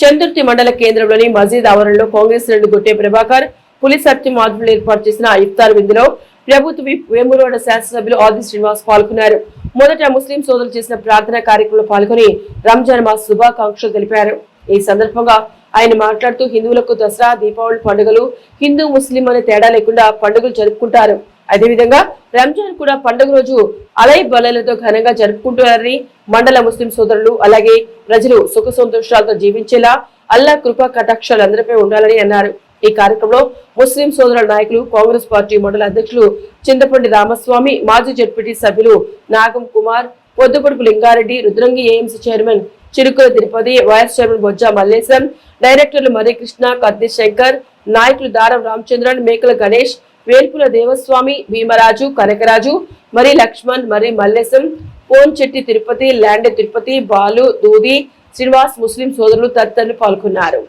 చందుర్తి మండల కేంద్రంలోని మసీద్ ఆవరణలో కాంగ్రెస్ శ్రేణులు గుట్టే ప్రభాకర్ పులి సత్యం ఆధ్వర్యంలో ఏర్పాటు చేసిన ఇఫ్తార్ విందులో ప్రభుత్వ విప్ వేములవాడ శాసనసభ్యులు ఆది శ్రీనివాస్ పాల్గొన్నారు. మొదట ముస్లిం సోదరులు చేసిన ప్రార్థనా కార్యక్రమంలో పాల్గొని రంజాన్ మా శుభాకాంక్షలు తెలిపారు. ఈ సందర్భంగా ఆయన మాట్లాడుతూ హిందువులకు దసరా దీపావళి పండుగలు హిందూ ముస్లిం అనే తేడా లేకుండా పండుగలు జరుపుకుంటారు. అదేవిధంగా రంజాన్ కూడా పండుగ రోజు అలై బలలతో ఘనంగా జరుపుకుంటున్నారని మండల ముస్లిం సోదరులు అలాగే ప్రజలు సుఖ సంతోషాలతో జీవించేలా అల్లా కృపా కటాక్షాలు అందరిపై ఉండాలని అన్నారు. ఈ కార్యక్రమంలో ముస్లిం సోదరుల నాయకులు కాంగ్రెస్ పార్టీ మండల అధ్యక్షులు చింతపండి రామస్వామి మాజీ జడ్పీటీ సభ్యులు Nagam Kumar Poddupadupu Lingareddy Rudrangi AMC chairman Chirukula Tirupati vice chairman Bojja Mallesham డైరెక్టర్లు మరికృష్ణ కత్తి శంకర్ నాయకులు దారం రామచంద్రన్ మేకల గణేష్ వేల్పుల దేవస్వామి భీమరాజు కనకరాజు మరి లక్ష్మణ్ మరి మల్లేశం పోన్చెట్టి తిరుపతి ల్యాండ్ తిరుపతి బాలు దూది శ్రీనివాస్ ముస్లిం సోదరులు తదితరులు పాల్గొన్నారు.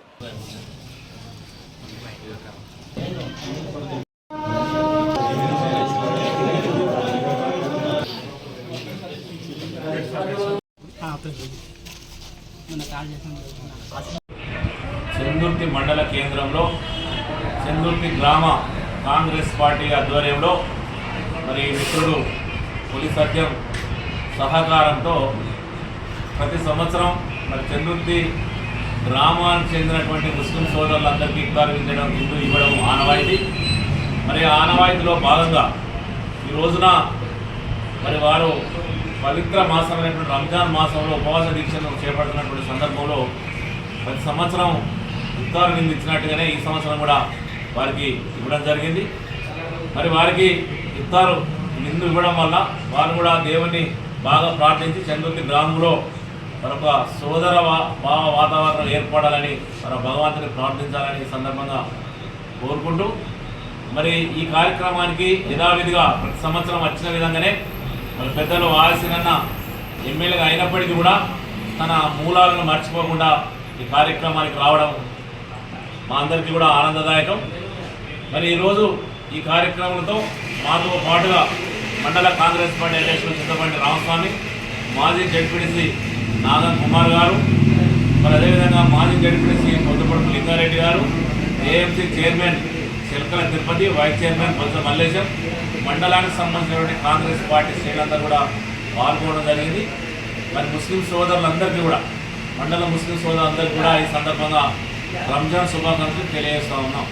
చెందుర్తి మండల కేంద్రంలో చెందుర్తి గ్రామ కాంగ్రెస్ పార్టీ ఆధ్వర్యంలో మరి మిత్రుడు పులి సత్యం సహకారంతో ప్రతి సంవత్సరం మరి చెందుర్తి గ్రామానికి చెందినటువంటి ముస్లిం సోదరులందరికీ ఇఫ్తార్ విందడం హిందూ ఇవ్వడం ఆనవాయితీ. మరి ఆనవాయితీలో భాగంగా ఈ రోజున మరి వారు పవిత్ర మాసమైనటువంటి రంజాన్ మాసంలో ఉపవాస దీక్షను చేపడుతున్నటువంటి సందర్భంలో ప్రతి సంవత్సరం ఇఫ్తార్ విందు ఈ సంవత్సరం కూడా వారికి ఇవ్వడం జరిగింది. మరి వారికి ఇస్తారు నిందు ఇవ్వడం వల్ల వారు కూడా దేవుని బాగా ప్రార్థించి చంద్రుతి గ్రామంలో మరొక సోదర భావ వాతావరణం ఏర్పడాలని మన భగవంతుని ప్రార్థించాలని సందర్భంగా కోరుకుంటూ మరి ఈ కార్యక్రమానికి యథావిధిగా ప్రతి సంవత్సరం వచ్చిన విధంగానే మరి పెద్దలు ఆలస్యంగా ఎమ్మెల్యేగా అయినప్పటికీ కూడా తన మూలాలను మర్చిపోకుండా ఈ కార్యక్రమానికి రావడం మా అందరికీ కూడా ఆనందదాయకం. మరి ఈరోజు ఈ కార్యక్రమంతో మాతో పాటుగా మండల కాంగ్రెస్ పార్టీ అధ్యక్షులు చిత్తపల్లి రామస్వామి మాజీ జడ్పీటీసీ నాగన్ కుమార్ గారు మరి అదేవిధంగా మాజీ జడ్పీటీసీ కొత్తపడుపు లింగారెడ్డి గారు AMC chairman Chilakala Tirupati vice chairman Botsa Mallesham మండలానికి సంబంధించినటువంటి కాంగ్రెస్ పార్టీ శ్రేణులంతా కూడా పాల్గొనడం జరిగింది. మరి ముస్లిం సోదరులందరికీ కూడా మండల ముస్లిం సోదరులందరికీ కూడా ఈ సందర్భంగా రంజాన్ శుభాకాంక్షలు తెలియజేస్తా ఉన్నాం.